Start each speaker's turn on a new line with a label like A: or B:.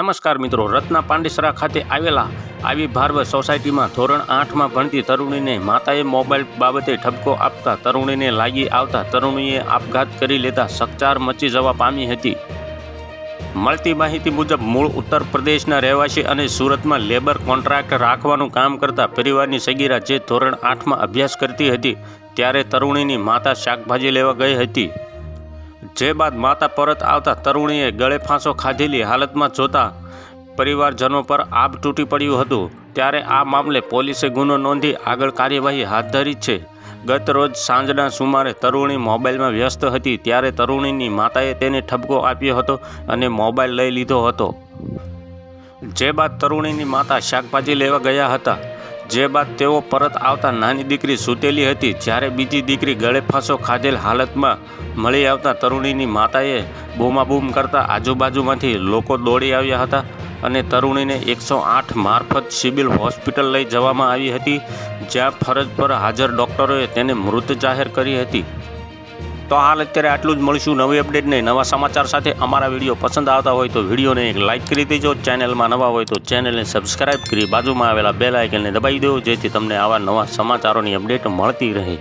A: નમસ્કાર મિત્રો, રત્ના પાંડેસરા ખાતે આવેલા આવી ભારવ સોસાયટીમાં ધોરણ આઠમાં ભણતી તરુણીને માતાએ મોબાઈલ બાબતે ઠપકો આપતા તરુણીને લાગી આવતા તરુણીએ આપઘાત કરી લેતા સકચાર મચી જવા પામી હતી. મળતી માહિતી મુજબ, મૂળ ઉત્તર પ્રદેશના રહેવાસી અને સુરતમાં લેબર કોન્ટ્રાક્ટ રાખવાનું કામ કરતા પરિવારની સગીરા જે ધોરણ આઠમાં અભ્યાસ કરતી હતી, ત્યારે તરુણીની માતા શાકભાજી લેવા ગઈ હતી. જે બાદ માતા પરત આવતા તરુણીએ ગળે ફાંસો ખાધેલી હાલતમાં જોતા પરિવારજનો પર આબ તૂટી પડ્યું હતું. ત્યારે આ મામલે પોલીસે ગુનો નોંધી આગળ કાર્યવાહી હાથ ધરી છે. ગત રોજ સાંજના સુમારે તરુણી મોબાઈલમાં વ્યસ્ત હતી ત્યારે તરુણીની માતાએ તેને ઠપકો આપ્યો હતો અને મોબાઈલ લઈ લીધો હતો. જે બાદ તરુણીની માતા શાકભાજી લેવા ગયા હતા. જે બાદ તેઓ પરત આવતા નાની દીકરી સૂતેલી હતી, જ્યારે બીજી દીકરી ગળે ફાંસો ખાધેલ હાલતમાં મળી આવતા તરુણીની માતાએ બૂમાબૂમ કરતા આજુબાજુમાંથી લોકો દોડી આવ્યા હતા અને તરુણીને એકસો આઠ મારફત સિવિલ હોસ્પિટલ લઈ જવામાં આવી હતી, જ્યાં ફરજ પર હાજર ડૉક્ટરોએ તેને મૃત જાહેર કરી હતી. તો હાલ અત્યારે આટલું જ મળીશું નવી અપડેટ નહીં નવા સમાચાર સાથે. અમારા વીડિયો પસંદ આવતા હોય તો વિડીયોને એક લાઇક કરી દેજો. ચેનલમાં નવા હોય તો ચેનલને સબસ્ક્રાઇબ કરી બાજુમાં આવેલા બેલ આઇકનને દબાવી દો જેથી તમને આવા નવા સમાચારોની અપડેટ મળતી રહે.